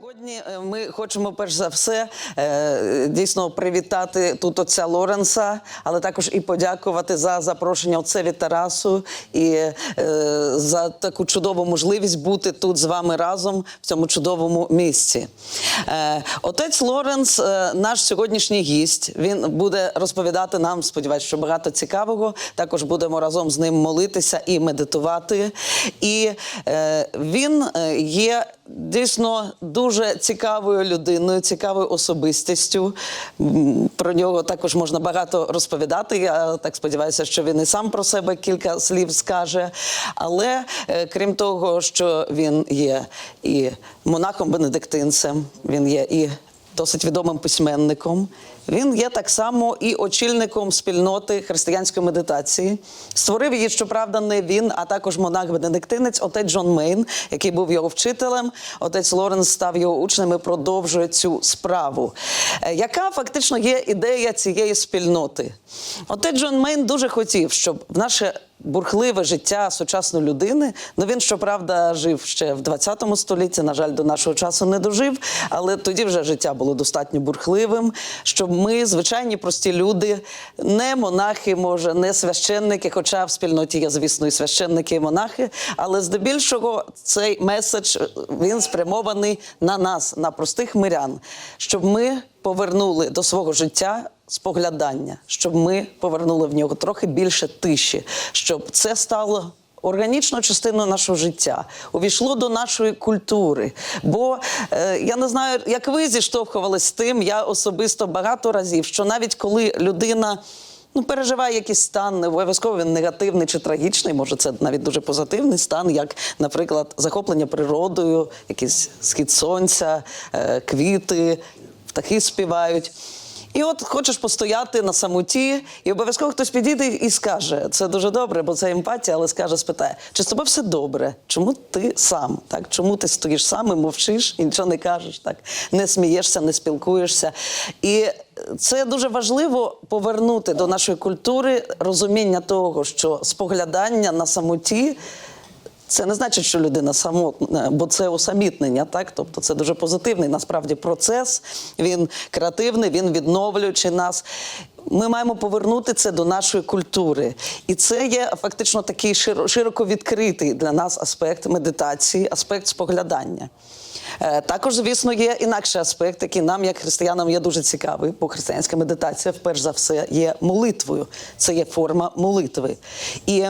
Сьогодні е, ми хочемо перш за все е, дійсно привітати тут отця Лоренса, але також і подякувати за запрошення отцеві Тарасу і е, за таку чудову можливість бути тут з вами разом в цьому чудовому місці. Отець Лоренс, наш сьогоднішній гість. Він буде розповідати нам, сподіваюся, що багато цікавого. Також будемо разом з ним молитися і медитувати. І він є дійсно дуже цікавою людиною, цікавою особистістю. Про нього також можна багато розповідати. Я так сподіваюся, що він і сам про себе кілька слів скаже. Але е, крім того, що він є і монахом-бенедиктинцем, він є і досить відомим письменником. Він є так само і очільником спільноти християнської медитації. Створив її, щоправда, не він, а також монах-бенедиктинець, отець Джон Мейн, який був його вчителем. Отець Лоренс став його учнем і продовжує цю справу. Е, Яка фактично є ідея цієї спільноти? Отець Джон Мейн дуже хотів, щоб в наше бурхливе життя сучасної людини. Ну він, щоправда, жив ще в 20 столітті. На жаль, до нашого часу не дожив, але тоді вже життя було достатньо бурхливим. Щоб ми, звичайні прості люди, не монахи, може, не священники, хоча в спільноті є, звісно, і священники, і монахи. Але здебільшого цей меседж він спрямований на нас, на простих мирян, щоб ми повернули до свого життя споглядання, щоб ми повернули в нього трохи більше тиші, щоб це стало. Органічною частиною нашого життя увійшло до нашої культури. Бо е, я не знаю, як ви зіштовхувались з тим, я особисто багато разів, що навіть коли людина ну, переживає якийсь стан, не обов'язково він негативний чи трагічний, може це навіть дуже позитивний стан, як, наприклад, захоплення природою, якийсь схід сонця, е, квіти, птахи співають. І от хочеш постояти на самоті, і обов'язково хтось підійде і скаже, це дуже добре, бо це емпатія, але скаже, спитає, чи з тобою все добре? Чому ти сам? Так? Чому ти стоїш сам і мовчиш і нічого не кажеш, так? не смієшся, не спілкуєшся. І це дуже важливо повернути до нашої культури розуміння того, що споглядання на самоті. Це не значить, що людина самотна, бо це усамітнення, так? Тобто це дуже позитивний насправді процес. Він креативний, він відновлюючи нас. Ми маємо повернути це до нашої культури. І це є фактично такий широ- широко відкритий для нас аспект медитації, аспект споглядання. Е, Також, звісно, є інакший аспект, який нам, як християнам, є дуже цікавий, бо християнська медитація, вперше за все, є молитвою. Це є форма молитви. І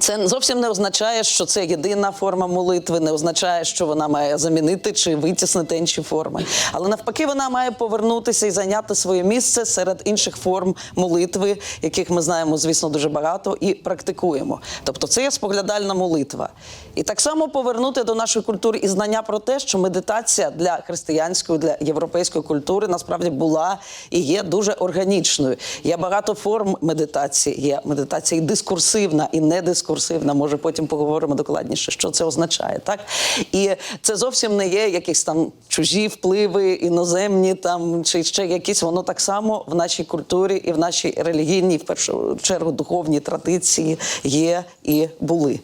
це зовсім не означає, що це єдина форма молитви, не означає, що вона має замінити чи витіснити інші форми. Але навпаки, вона має повернутися і зайняти своє місце серед інших форм молитви, яких ми знаємо, звісно, дуже багато і практикуємо. Тобто, це є споглядальна молитва. І так само повернути до нашої культури і знання про те, що медитація для християнської, для європейської культури насправді була і є дуже органічною. Є багато форм медитації. Є медитація і дискурсивна, і недискурсивна. Може, потім поговоримо докладніше, що це означає. Так і це зовсім не є якісь там чужі впливи, іноземні там чи ще якісь. Воно так само в нашій культурі і в нашій релігійній, в першу чергу, духовній традиції є і були.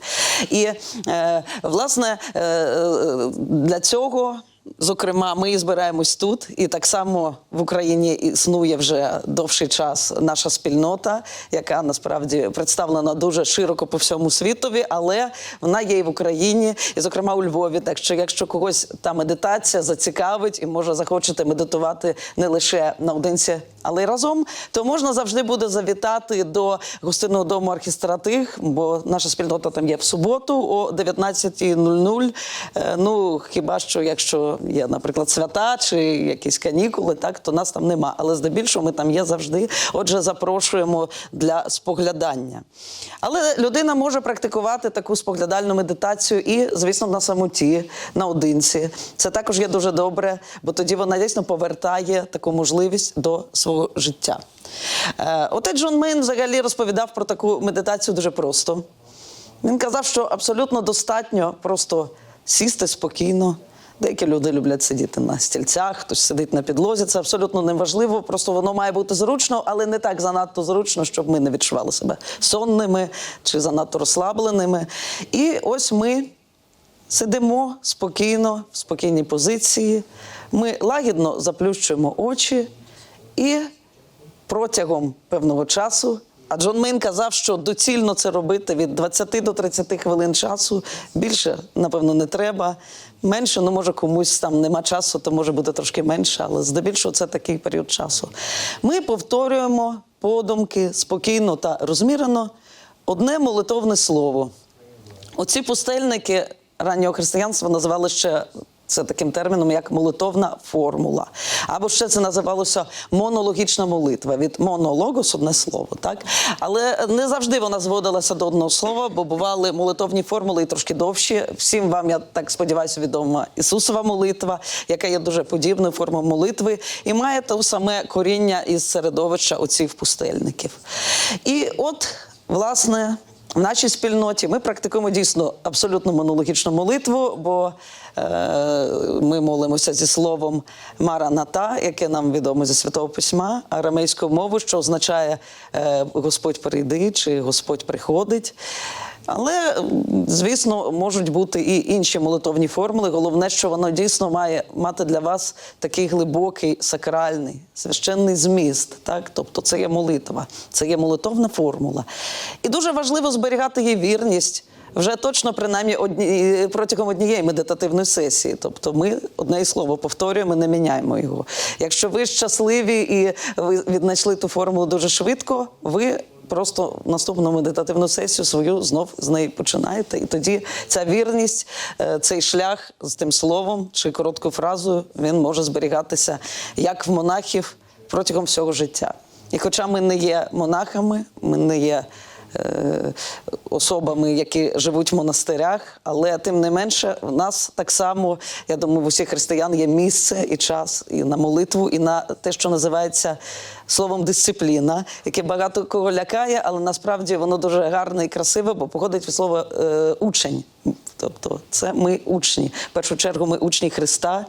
І е, власне е, е, для цього. Зокрема, ми збираємось тут, і так само в Україні існує вже довший час наша спільнота, яка насправді представлена дуже широко по всьому світові, але вона є і в Україні, і зокрема у Львові. Так що, якщо когось та медитація зацікавить і може захочете медитувати не лише наодинці, але й разом, то можна завжди буде завітати до гостинного дому архістратих, бо наша спільнота там є в суботу о 19.00. Е, Ну хіба що якщо є, наприклад, свята чи якісь канікули, так то нас там нема. Але здебільшого ми там є завжди. Отже, запрошуємо для споглядання. Але людина може практикувати таку споглядальну медитацію і, звісно, на самоті, наодинці. Це також є дуже добре, бо тоді вона дійсно повертає таку можливість до свого життя. Е, Отець Джон Мейн взагалі розповідав про таку медитацію дуже просто. Він казав, що абсолютно достатньо просто сісти спокійно. Деякі люди люблять сидіти на стільцях, хтось сидить на підлозі. Це абсолютно неважливо. Просто воно має бути зручно, але не так занадто зручно, щоб ми не відчували себе сонними чи занадто розслабленими. І ось ми сидимо спокійно, в спокійній позиції. Ми лагідно заплющуємо очі і протягом певного часу. А Джон Мейн казав, що доцільно це робити від 20 до 30 хвилин часу. Більше, напевно, не треба. Менше, ну може комусь там нема часу, то може бути трошки менше, але здебільшого це такий період часу. Ми повторюємо подумки спокійно та розмірено одне молитовне слово. Оці пустельники раннього християнства називали ще це таким терміном, як молитовна формула. Або ще це називалося монологічна молитва від монологос одне слово, так? Але не завжди вона зводилася до одного слова, бо бували молитовні формули і трошки довші. Всім вам, я так сподіваюся, відома Ісусова молитва, яка є дуже подібною формою молитви, і має те саме коріння із середовища оцих пустельників. І от, власне. В нашій спільноті ми практикуємо дійсно абсолютно монологічну молитву, бо е, ми молимося зі словом Мараната, яке нам відомо зі святого письма, арамейською мовою, що означає е, Господь прийди чи Господь приходить. Але, звісно, можуть бути і інші молитовні формули. Головне, що воно дійсно має мати для вас такий глибокий, сакральний, священний зміст. Так? Тобто це є молитва, це є молитовна формула. І дуже важливо зберігати їй вірність. Вже точно принаймні одні, протягом однієї медитативної сесії. Тобто ми одне слово повторюємо, не міняємо його. Якщо ви щасливі і ви віднайшли ту формулу дуже швидко, ви просто наступну медитативну сесію свою знов з неї починаєте. І тоді ця вірність, е, цей шлях з тим словом чи короткою фразою, він може зберігатися як в монахів протягом всього життя. І хоча ми не є монахами, ми не є особами, які живуть в монастирях, але тим не менше, в нас так само, я думаю, в усіх християн є місце і час і на молитву, і на те, що називається словом дисципліна, яке багато кого лякає, але насправді воно дуже гарне і красиве, бо походить від слова е, учень. Тобто, це ми учні. В першу чергу ми учні Христа.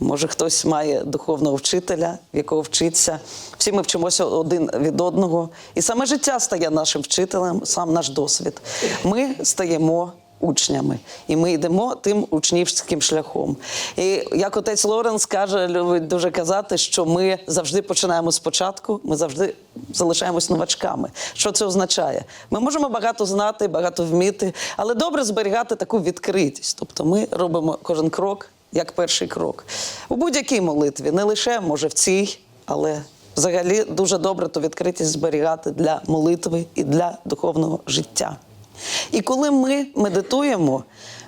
Може, хтось має духовного вчителя, в якого вчиться. Всі ми вчимося один від одного. І саме життя стає нашим вчителем, сам наш досвід. Ми стаємо учнями, і ми йдемо тим учнівським шляхом. І як отець Лоренс каже, любить дуже казати, що ми завжди починаємо спочатку, ми завжди залишаємось новачками. Що це означає? Ми можемо багато знати, багато вміти, але добре зберігати таку відкритість. Тобто ми робимо кожен крок як перший крок. У будь-якій молитві, не лише може в цій, але взагалі дуже добре ту відкритість зберігати для молитви і для духовного життя. І коли ми медитуємо,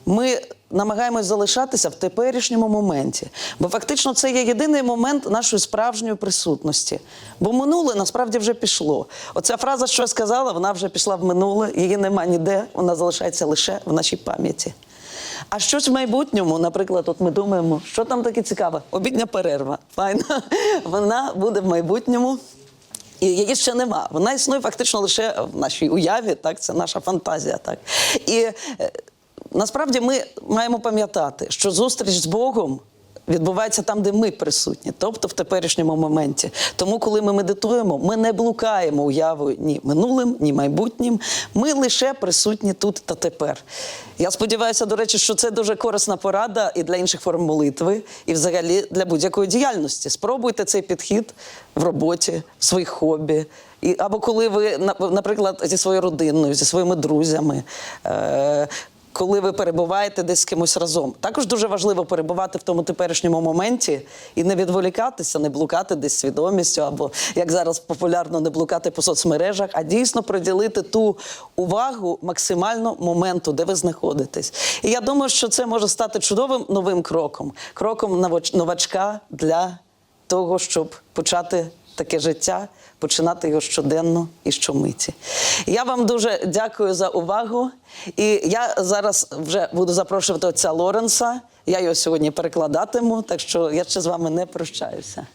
ми намагаємось залишатися в теперішньому моменті. Бо фактично це є єдиний момент нашої справжньої присутності. Бо минуле насправді вже пішло. Оця фраза, що я сказала, вона вже пішла в минуле, її нема ніде, вона залишається лише в нашій пам'яті. А щось в майбутньому, наприклад, от ми думаємо, що там таке цікаве? Обідня перерва. Файна. Вона буде в майбутньому. І її ще нема. Вона існує фактично лише в нашій уяві, так це наша фантазія. Так і е, насправді ми маємо пам'ятати, що зустріч з Богом. Відбувається там, де ми присутні, тобто в теперішньому моменті. Тому, коли ми медитуємо, ми не блукаємо уявою ні минулим, ні майбутнім. Ми лише присутні тут та тепер. Я сподіваюся, до речі, що це дуже корисна порада і для інших форм молитви, і взагалі для будь-якої діяльності. Спробуйте цей підхід в роботі, в своїх хобі. І, або коли ви, наприклад, зі своєю родиною, зі своїми друзями. Е- коли ви перебуваєте десь з кимось разом. Також дуже важливо перебувати в тому теперішньому моменті і не відволікатися, не блукати десь свідомістю, або як зараз популярно не блукати по соцмережах, а дійсно приділити ту увагу максимально моменту, де ви знаходитесь. І я думаю, що це може стати чудовим новим кроком, кроком новач- новачка для того, щоб почати таке життя, починати його щоденно і щомиті. Я вам дуже дякую за увагу. І я зараз вже буду запрошувати отця Лоренса. Я його сьогодні перекладатиму, так що я ще з вами не прощаюся.